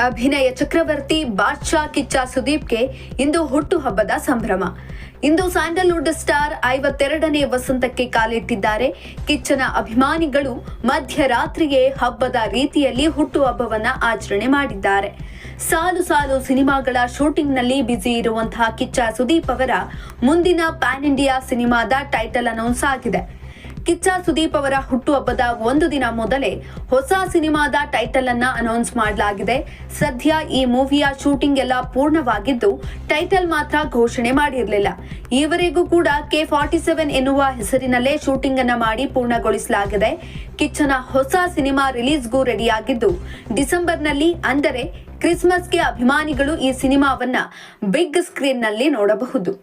ಅಭಿನಯ ಚಕ್ರವರ್ತಿ ಬಾದ್ಶಾ ಕಿಚ್ಚ ಸುದೀಪ್ಗೆ ಇಂದು ಹುಟ್ಟುಹಬ್ಬದ ಸಂಭ್ರಮ. ಇಂದು ಸ್ಯಾಂಡಲ್ವುಡ್ ಸ್ಟಾರ್ ಐವತ್ತೆರಡನೇ ವಸಂತಕ್ಕೆ ಕಾಲಿಟ್ಟಿದ್ದಾರೆ. ಕಿಚ್ಚನ ಅಭಿಮಾನಿಗಳು ಮಧ್ಯರಾತ್ರಿಯೇ ಹಬ್ಬದ ರೀತಿಯಲ್ಲಿ ಹುಟ್ಟುಹಬ್ಬವನ್ನ ಆಚರಣೆ ಮಾಡಿದ್ದಾರೆ. ಸಾಲು ಸಾಲು ಸಿನಿಮಾಗಳ ಶೂಟಿಂಗ್ನಲ್ಲಿ ಬ್ಯುಸಿ ಇರುವಂತಹ ಕಿಚ್ಚ ಸುದೀಪ್ ಅವರ ಮುಂದಿನ ಪ್ಯಾನ್ ಇಂಡಿಯಾ ಸಿನಿಮಾದ ಟೈಟಲ್ ಅನೌನ್ಸ್ ಆಗಿದೆ. ಕಿಚ್ಚ ಸುದೀಪ್ ಅವರ ಹುಟ್ಟುಹಬ್ಬದ ಒಂದು ದಿನ ಮೊದಲೇ ಹೊಸ ಸಿನಿಮಾದ ಟೈಟಲ್ ಅನ್ನ ಅನೌನ್ಸ್ ಮಾಡಲಾಗಿದೆ. ಸದ್ಯ ಈ ಮೂವಿಯ ಶೂಟಿಂಗ್ ಎಲ್ಲ ಪೂರ್ಣವಾಗಿದ್ದು ಟೈಟಲ್ ಮಾತ್ರ ಘೋಷಣೆ ಮಾಡಿರಲಿಲ್ಲ. ಈವರೆಗೂ ಕೂಡ ಕೆ ಫಾರ್ಟಿ ಸೆವೆನ್ ಎನ್ನುವ ಹೆಸರಿನಲ್ಲೇ ಶೂಟಿಂಗ್ ಅನ್ನ ಮಾಡಿ ಪೂರ್ಣಗೊಳಿಸಲಾಗಿದೆ. ಕಿಚ್ಚನ ಹೊಸ ಸಿನಿಮಾ ರಿಲೀಸ್ಗೂ ರೆಡಿಯಾಗಿದ್ದು ಡಿಸೆಂಬರ್ನಲ್ಲಿ ಅಂದರೆ ಕ್ರಿಸ್ಮಸ್ಗೆ ಅಭಿಮಾನಿಗಳು ಈ ಸಿನಿಮಾವನ್ನ ಬಿಗ್ ಸ್ಕ್ರೀನ್ನಲ್ಲಿ ನೋಡಬಹುದು.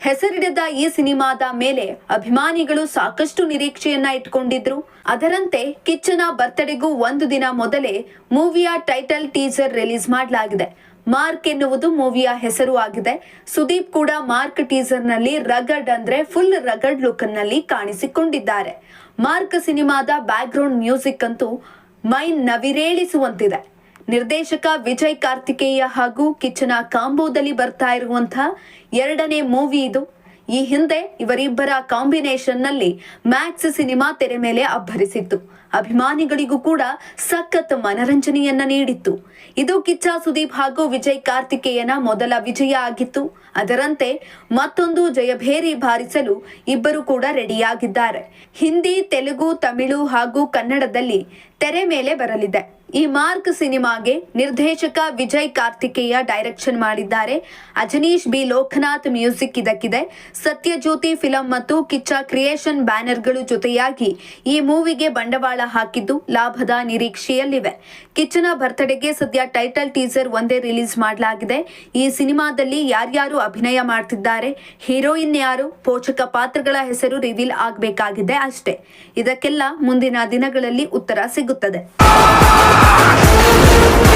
ಹೆಸರಿಡದ ಈ ಸಿನಿಮಾದ ಮೇಲೆ ಅಭಿಮಾನಿಗಳು ಸಾಕಷ್ಟು ನಿರೀಕ್ಷೆಯನ್ನ ಇಟ್ಕೊಂಡಿದ್ರು. ಅದರಂತೆ ಕಿಚ್ಚನ ಬರ್ತ್ಡೇಗೂ ಒಂದು ದಿನ ಮೊದಲೇ ಮೂವಿಯ ಟೈಟಲ್ ಟೀಸರ್ ರಿಲೀಸ್ ಮಾಡಲಾಗಿದೆ. ಮಾರ್ಕ್ ಎನ್ನುವುದು ಮೂವಿಯ ಹೆಸರು ಆಗಿದೆ. ಸುದೀಪ್ ಕೂಡ ಮಾರ್ಕ್ ಟೀಸರ್ನಲ್ಲಿ ರಗಡ್ ಅಂದ್ರೆ ಫುಲ್ ರಗಡ್ ಲುಕ್ನಲ್ಲಿ ಕಾಣಿಸಿಕೊಂಡಿದ್ದಾರೆ. ಮಾರ್ಕ್ ಸಿನಿಮಾದ ಬ್ಯಾಕ್ಗ್ರೌಂಡ್ ಮ್ಯೂಸಿಕ್ ಅಂತೂ ಮೈ ನವಿರೇಳಿಸುವಂತಿದೆ. ನಿರ್ದೇಶಕ ವಿಜಯ್ ಕಾರ್ತಿಕೇಯ ಹಾಗೂ ಕಿಚ್ಚನ ಕಾಂಬೋದಲ್ಲಿ ಬರ್ತಾ ಇರುವಂತಹ ಎರಡನೇ ಮೂವಿ ಇದು. ಈ ಹಿಂದೆ ಇವರಿಬ್ಬರ ಕಾಂಬಿನೇಷನ್ನಲ್ಲಿ ಮ್ಯಾಕ್ಸ್ ಸಿನಿಮಾ ತೆರೆ ಮೇಲೆ ಅಬ್ಬರಿಸಿತ್ತು. ಅಭಿಮಾನಿಗಳಿಗೂ ಕೂಡ ಸಖತ್ ಮನರಂಜನೆಯನ್ನ ನೀಡಿತ್ತು. ಇದು ಕಿಚ್ಚ, ಸುದೀಪ್ ಹಾಗೂ ವಿಜಯ್ ಕಾರ್ತಿಕೇಯನ ಮೊದಲ ವಿಜಯ ಆಗಿತ್ತು. ಅದರಂತೆ ಮತ್ತೊಂದು ಜಯಭೇರಿ ಬಾರಿಸಲು ಇಬ್ಬರು ಕೂಡ ರೆಡಿಯಾಗಿದ್ದಾರೆ. ಹಿಂದಿ, ತೆಲುಗು, ತಮಿಳು ಹಾಗೂ ಕನ್ನಡದಲ್ಲಿ ತೆರೆ ಮೇಲೆ ಬರಲಿದೆ. ಈ ಮಾರ್ಕ್ ಸಿನಿಮಾಗೆ ನಿರ್ದೇಶಕ ವಿಜಯ್ ಕಾರ್ತಿಕೇಯ ಡೈರೆಕ್ಷನ್ ಮಾಡಿದ್ದಾರೆ. ಅಜನೀಶ್ ಬಿ. ಲೋಕನಾಥ್ ಮ್ಯೂಸಿಕ್ ಇದಕ್ಕಿದೆ. ಸತ್ಯಜ್ಯೋತಿ ಫಿಲಂ ಮತ್ತು ಕಿಚ್ಚ ಕ್ರಿಯೇಷನ್ ಬ್ಯಾನರ್ಗಳು ಜೊತೆಯಾಗಿ ಈ ಮೂವಿಗೆ ಬಂಡವಾಳ ಹಾಕಿದ್ದು ಲಾಭದ ನಿರೀಕ್ಷೆಯಲ್ಲಿವೆ. ಕಿಚ್ಚನ ಬರ್ತ್ಡೇಗೆ ಸದ್ಯ ಟೈಟಲ್ ಟೀಸರ್ ಒಂದೇ ರಿಲೀಸ್ ಮಾಡಲಾಗಿದೆ. ಈ ಸಿನಿಮಾದಲ್ಲಿ ಯಾರ್ಯಾರು ಅಭಿನಯ ಮಾಡ್ತಿದ್ದಾರೆ ಹೀರೋಯಿನ್ ಯಾರು, ಪೋಷಕ ಪಾತ್ರಗಳ ಹೆಸರು ರಿವೀಲ್ ಆಗಬೇಕಾಗಿದೆ ಅಷ್ಟೇ. ಇದಕ್ಕೆಲ್ಲ ಮುಂದಿನ ದಿನಗಳಲ್ಲಿ ಉತ್ತರ ಸಿಗುತ್ತದೆ. Ah!